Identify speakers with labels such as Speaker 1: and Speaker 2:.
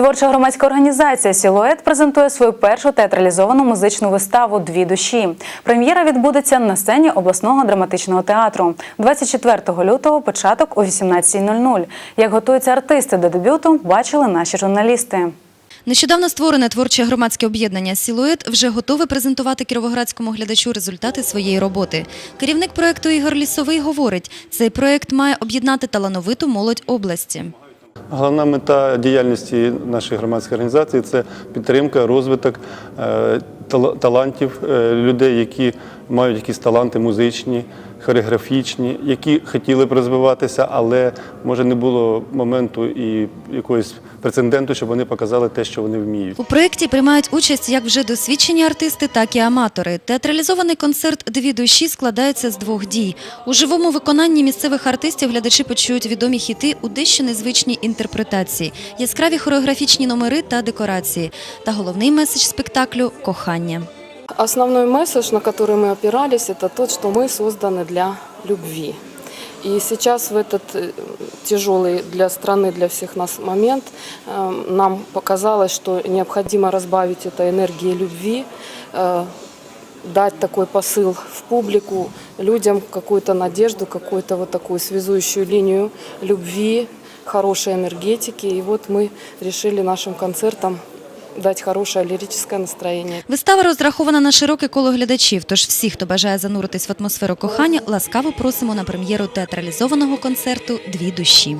Speaker 1: Творча громадська організація Сілует презентує свою першу театралізовану музичну виставу Дві душі. Прем'єра відбудеться на сцені обласного драматичного театру 24 лютого, початок о 18.00. Як готуються артисти до дебюту, бачили наші журналісти.
Speaker 2: Нещодавно створене творче громадське об'єднання Сілует вже готове презентувати кіровоградському глядачу результати своєї роботи. Керівник проекту Ігор Лісовий говорить, цей проект має об'єднати талановиту молодь області.
Speaker 3: Головна мета діяльності нашої громадської організації це підтримка, розвиток е, талантів е, людей, які мають якісь таланти музичні, хореографічні, які хотіли б розвиватися, але може не було моменту і якогось прецеденту, щоб вони показали те, що вони вміють.
Speaker 2: У проєкті приймають участь як вже досвідчені артисти, так і аматори. Театралізований концерт Дві душі складається з двох дій. У живому виконанні місцевих артистів глядачі почують відомі хіти у дещо незвичній інтерпретації, яскраві хореографічні номери та декорації. Та головний меседж спектаклю кохання.
Speaker 4: Основной месседж, на который мы опирались, это тот, что мы созданы для любви. И сейчас в этот э, тяжелый для страны, для всех нас момент э, нам показалось, что необходимо разбавить это энергией любви, э, дать такой посыл в публику, людям какую-то надежду, какую-то вот такую связующую линию любви, хорошей энергетики. И вот мы решили нашим концертом дать хороше лирическое настроєння.
Speaker 2: Вистава розрахована на широке коло глядачів, тож всі, хто бажає зануритись в атмосферу кохання, ласкаво просимо на прем'єру театралізованого концерту Дві душі.